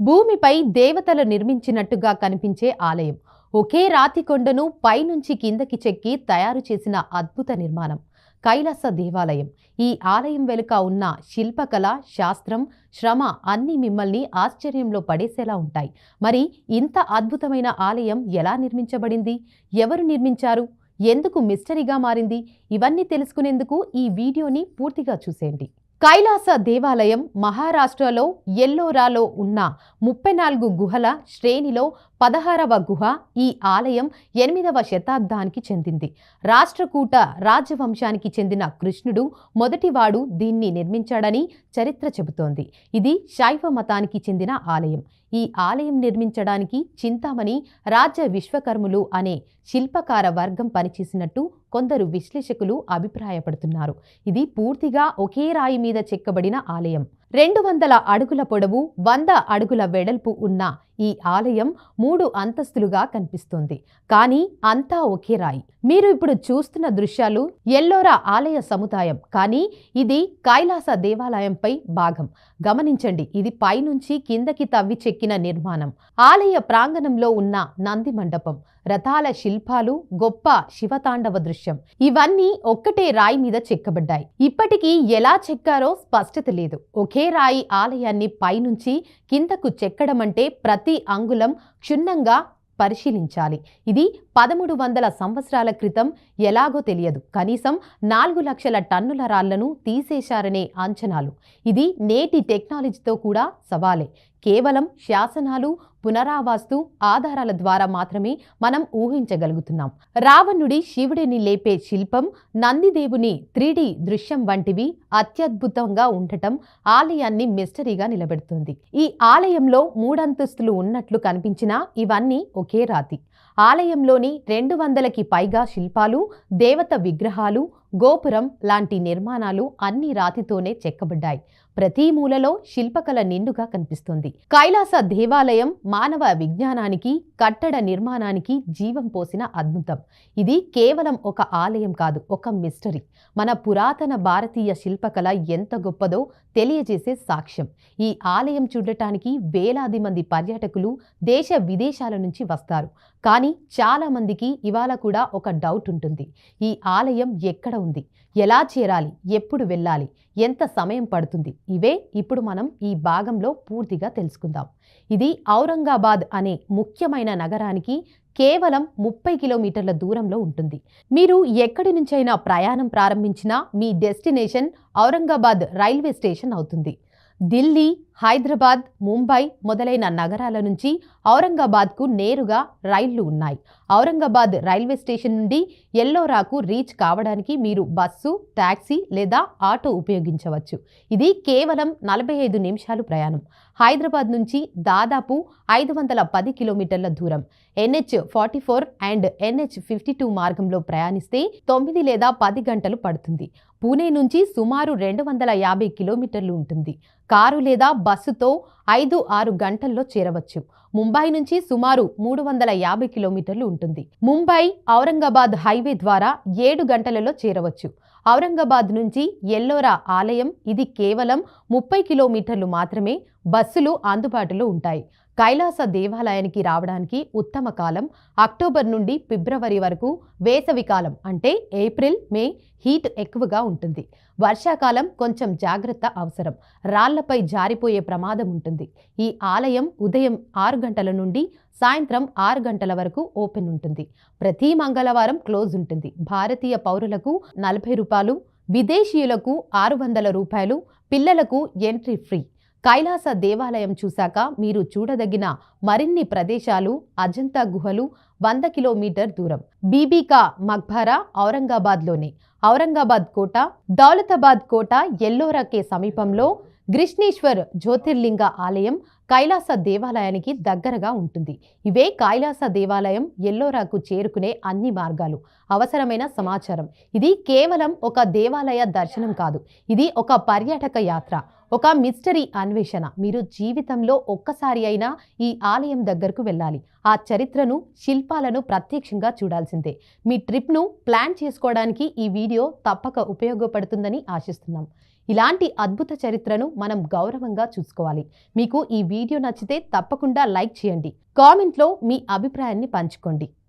భూమిపై దేవతలు నిర్మించినట్టుగా కనిపించే ఆలయం. ఒకే రాతి కొండను పైనుంచి కిందకి చెక్కి తయారు చేసిన అద్భుత నిర్మాణం. కైలాస దేవాలయం. ఈ ఆలయం వెనుక ఉన్న శిల్పకళ శాస్త్రం శ్రమ అన్నీ మిమ్మల్ని ఆశ్చర్యంలో పడేసేలా ఉంటాయి. మరి ఇంత అద్భుతమైన ఆలయం ఎలా నిర్మించబడింది? ఎవరు నిర్మించారు? ఎందుకు మిస్టరీగా మారింది? ఇవన్నీ తెలుసుకునేందుకు ఈ వీడియోని పూర్తిగా చూసేయండి. కైలాస దేవాలయం మహారాష్ట్రలో ఎల్లోరాలో ఉన్న ముప్పై నాలుగు గుహల శ్రేణిలో పదహారవ గుహ ఈ ఆలయం ఎనిమిదవ శతాబ్దానికి చెందింది. రాష్ట్రకూట రాజవంశానికి చెందిన కృష్ణుడు మొదటివాడు దీన్ని నిర్మించాడని చరిత్ర చెబుతోంది. ఇది శైవ మతానికి చెందిన ఆలయం. ఈ ఆలయం నిర్మించడానికి చింతామణి రాజ్య విశ్వకర్ములు అనే శిల్పకార వర్గం పనిచేసినట్టు కొందరు విశ్లేషకులు అభిప్రాయపడుతున్నారు. ఇది పూర్తిగా ఒకే రాయి మీద చెక్కబడిన ఆలయం. రెండు వందల అడుగుల పొడవు వంద అడుగుల వెడల్పు ఉన్న ఈ ఆలయం మూడు అంతస్తులుగా కనిపిస్తుంది. కానీ అంతా ఒకే రాయి. మీరు ఇప్పుడు చూస్తున్న దృశ్యాలు ఎల్లోరా ఆలయ సముదాయం. కానీ ఇది కైలాస దేవాలయంపై భాగం. గమనించండి ఇది పైనుంచి కిందకి తవ్వి చెక్కిన నిర్మాణం. ఆలయ ప్రాంగణంలో ఉన్న నంది మండపం రథాల శిల్పాలు గొప్ప శివతాండవ దృశ్యం. ఇవన్నీ ఒక్కటే రాయి మీద చెక్కబడ్డాయి. ఇప్పటికీ ఎలా చెక్కారో స్పష్టత లేదు. ఒకే రాయి ఆలయాన్ని పైనుంచి కిందకు చెక్కడం అంటే ప్రతి అంగుళం క్షుణ్ణంగా పరిశీలించాలి. ఇది పదమూడు వందల సంవత్సరాల క్రితం ఎలాగో తెలియదు. కనీసం నాలుగు లక్షల టన్నుల రాళ్ళను తీసేశారనే అంచనాలు. ఇది నేటి టెక్నాలజీతో కూడా సవాలే. కేవలం శాసనాలు పునరావాస్తు ఆధారాల ద్వారా మాత్రమే మనం ఊహించగలుగుతున్నాం. రావణుడి శివుడిని లేపే శిల్పం నందిదేవుని త్రీడి దృశ్యం వంటివి అత్యద్భుతంగా ఉండటం ఆలయాన్ని మిస్టరీగా నిలబెడుతుంది. ఈ ఆలయంలో మూడంతస్తులు ఉన్నట్లు కనిపించినా ఇవన్నీ ఒకే రాతి. ఆలయంలోని రెండు వందలకి పైగా శిల్పాలు దేవత విగ్రహాలు గోపురం లాంటి నిర్మాణాలు అన్ని రాతితోనే చెక్కబడ్డాయి. ప్రతి మూలలో శిల్పకళ నిండుగా కనిపిస్తుంది. కైలాస దేవాలయం మానవ విజ్ఞానానికి కట్టడ నిర్మాణానికి జీవం పోసిన అద్భుతం. ఇది కేవలం ఒక ఆలయం కాదు ఒక మిస్టరీ. మన పురాతన భారతీయ శిల్పకళ ఎంత గొప్పదో తెలియజేసే సాక్ష్యం. ఈ ఆలయం చూడటానికి వేలాది మంది పర్యాటకులు దేశ విదేశాల నుంచి వస్తారు. కానీ చాలా మందికి ఇవాళ కూడా ఒక డౌట్ ఉంటుంది. ఈ ఆలయం ఎక్కడ ఉంది. ఎలా చేరాలి? ఎప్పుడు వెళ్ళాలి? ఎంత సమయం పడుతుంది? ఇవే ఇప్పుడు మనం ఈ భాగంలో పూర్తిగా తెలుసుకుందాం. ఇది ఔరంగాబాద్ అనే ముఖ్యమైన నగరానికి కేవలం ముప్పై కిలోమీటర్ల దూరంలో ఉంటుంది. మీరు ఎక్కడి నుంచైనా ప్రయాణం ప్రారంభించినా మీ డెస్టినేషన్ ఔరంగాబాద్ రైల్వే స్టేషన్ అవుతుంది. ఢిల్లీ హైదరాబాద్ ముంబై మొదలైన నగరాల నుంచి ఔరంగాబాద్కు నేరుగా రైళ్ళు ఉన్నాయి. ఔరంగాబాద్ రైల్వే స్టేషన్ నుండి ఎల్లోరాకు రీచ్ కావడానికి మీరు బస్సు ట్యాక్సీ లేదా ఆటో ఉపయోగించవచ్చు. ఇది కేవలం నలభై ఐదు నిమిషాలు ప్రయాణం. హైదరాబాద్ నుంచి దాదాపు ఐదు వందల పది కిలోమీటర్ల దూరం. NH forty four and NH fifty two మార్గంలో ప్రయాణిస్తే తొమ్మిది లేదా పది గంటలు పడుతుంది. పూణే నుంచి సుమారు రెండు వందల యాభై కిలోమీటర్లు ఉంటుంది. కారు లేదా బస్సుతో ఐదు ఆరు గంటల్లో చేరవచ్చు. ముంబై నుంచి సుమారు మూడు వందల యాభై కిలోమీటర్లు ఉంటుంది. ముంబై ఔరంగాబాద్ హైవే ద్వారా ఏడు గంటలలో చేరవచ్చు. ఔరంగాబాద్ నుంచి ఎల్లోరా ఆలయం ఇది కేవలం ముప్పై కిలోమీటర్లు మాత్రమే బస్సులు అందుబాటులో ఉంటాయి. కైలాస దేవాలయానికి రావడానికి ఉత్తమ కాలం అక్టోబర్ నుండి ఫిబ్రవరి వరకు వేసవి కాలం అంటే ఏప్రిల్ మే హీట్ ఎక్కువగా ఉంటుంది. వర్షాకాలం కొంచెం జాగ్రత్త అవసరం. రాళ్ళపై జారిపోయే ప్రమాదం ఉంటుంది. ఈ ఆలయం ఉదయం ఆరు గంటల నుండి సాయంత్రం ఆరు గంటల వరకు ఓపెన్ ఉంటుంది. ప్రతి మంగళవారం క్లోజ్ ఉంటుంది. భారతీయ పౌరులకు నలభై రూపాయలు విదేశీయులకు ఆరు వందల రూపాయలు పిల్లలకు ఎంట్రీ ఫ్రీ. కైలాస దేవాలయం చూశాక మీరు చూడదగిన మరిన్ని ప్రదేశాలు అజంతా గుహలు వంద కిలోమీటర్ దూరం. బీబీకా మక్బరా ఔరంగాబాద్లోనే ఔరంగాబాద్ కోట దౌలతాబాద్ కోట ఎల్లోరాకే సమీపంలో గ్రిష్ణేశ్వర్ జ్యోతిర్లింగ ఆలయం కైలాస దేవాలయానికి దగ్గరగా ఉంటుంది. ఇవే కైలాస దేవాలయం ఎల్లోరాకు చేరుకునే అన్ని మార్గాలు. అవసరమైన సమాచారం. ఇది కేవలం ఒక దేవాలయ దర్శనం కాదు. ఇది ఒక పర్యాటక యాత్ర. ఒక మిస్టరీ అన్వేషణ. మీరు జీవితంలో ఒక్కసారి అయినా ఈ ఆలయం దగ్గరకు వెళ్ళాలి. ఆ చరిత్రను శిల్పాలను ప్రత్యక్షంగా చూడాల్సిందే. మీ ట్రిప్ను ప్లాన్ చేసుకోవడానికి ఈ వీడియో తప్పక ఉపయోగపడుతుందని ఆశిస్తున్నాం. ఇలాంటి అద్భుత చరిత్రను మనం గౌరవంగా చూసుకోవాలి. మీకు ఈ వీడియో నచ్చితే తప్పకుండా లైక్ చేయండి. కామెంట్లో మీ అభిప్రాయాన్ని పంచుకోండి.